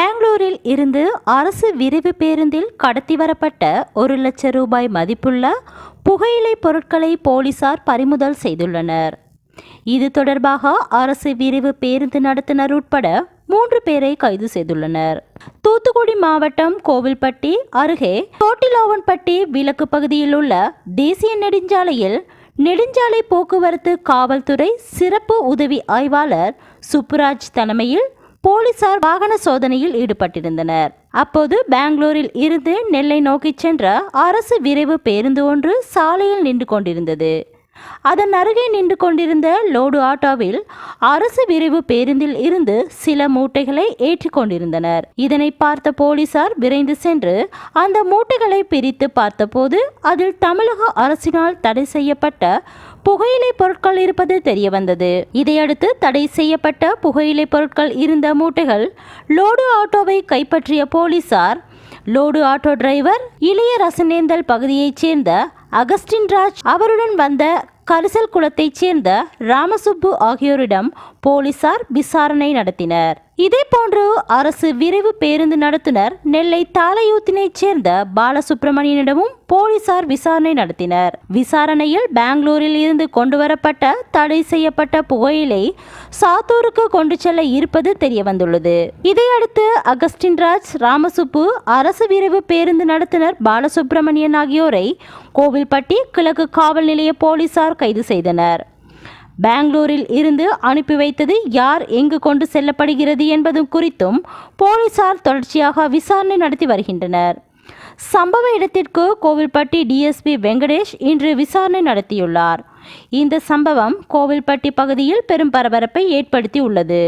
பெங்களூரில் இருந்து அரசு விரைவு பேருந்தில் கடத்தி வரப்பட்ட ஒரு லட்சம் ரூபாய் மதிப்புள்ள புகையிலை பொருட்களை போலீசார் பறிமுதல் செய்துள்ளனர். இது தொடர்பாக அரசு விரைவு பேருந்து நடத்தினர் உட்பட மூன்று பேரை கைது செய்துள்ளனர். தூத்துக்குடி மாவட்டம் கோவில்பட்டி அருகே தோட்டிலோவன்பட்டி விலக்கு பகுதியில் உள்ள தேசிய நெடுஞ்சாலையில் நெடுஞ்சாலை போக்குவரத்து காவல்துறை சிறப்பு உதவி ஆய்வாளர் சுப்புராஜ் தலைமையில் போலீசார் வாகன சோதனையில் ஈடுபட்டிருந்தனர். அப்போது பெங்களூரில் இருந்து நெல்லை நோக்கிச் சென்ற அரசு விரைவு பேருந்து ஒன்று சாலையில் நின்று கொண்டிருந்தது. அதன் அருகே நின்று கொண்டிருந்த லோடு ஆட்டோவில் அரசு விரைவு பேருந்தில் இருந்து சில மூட்டைகளை ஏற்றி கொண்டிருந்தனர். இதனை பார்த்த போலீசார் விரைந்து சென்று அந்த மூட்டைகளை பிரித்து பார்த்தபோது அதில் தமிழக அரசினால் தடை செய்யப்பட்ட புகையிலை பொருட்கள் இருப்பது தெரிய வந்தது இதையடுத்து தடை செய்யப்பட்ட புகையிலை பொருட்கள் இருந்த மூட்டைகள் லோடு ஆட்டோவை கைப்பற்றிய போலீசார் லோடு ஆட்டோ டிரைவர் இளைய ரசனேந்தல் பகுதியைச் சேர்ந்த அகஸ்டின் ராஜ் அவருடன் வந்த கரிசல் குளத்தைச் சேர்ந்த ராமசுப்பு ஆகியோரிடம் போலீசார் விசாரணை நடத்தினர். இதே போன்று அரசு விரைவு பேருந்து நடத்துனர் நெல்லை தாலையூத்தினைச் சேர்ந்த பாலசுப்ரமணியனிடமும் போலீசார் விசாரணை நடத்தினர். விசாரணையில் பெங்களூரில் இருந்து கொண்டுவரப்பட்ட தடை செய்யப்பட்ட புகையிலை சாத்தூருக்கு கொண்டு செல்ல இருப்பது தெரியவந்துள்ளது. இதையடுத்து அகஸ்டின் ராஜ் ராமசுப்பு அரசு விரைவு பேருந்து நடத்துனர் பாலசுப்ரமணியன் ஆகியோரை கோவில்பட்டி கிழக்கு காவல் நிலைய போலீசார் கைது செய்தனர். பெங்களூரில் இருந்து அனுப்பி வைத்தது யார் எங்கு கொண்டு செல்லப்படுகிறது என்பதும் குறித்தும் போலீசார் தொடர்ச்சியாக விசாரணை நடத்தி வருகின்றனர். சம்பவ இடத்திற்கு கோவில்பட்டி டிஎஸ்பி வெங்கடேஷ் இன்று விசாரணை நடத்தியுள்ளார். இந்த சம்பவம் கோவில்பட்டி பகுதியில் பெரும் பரபரப்பை ஏற்படுத்தி உள்ளது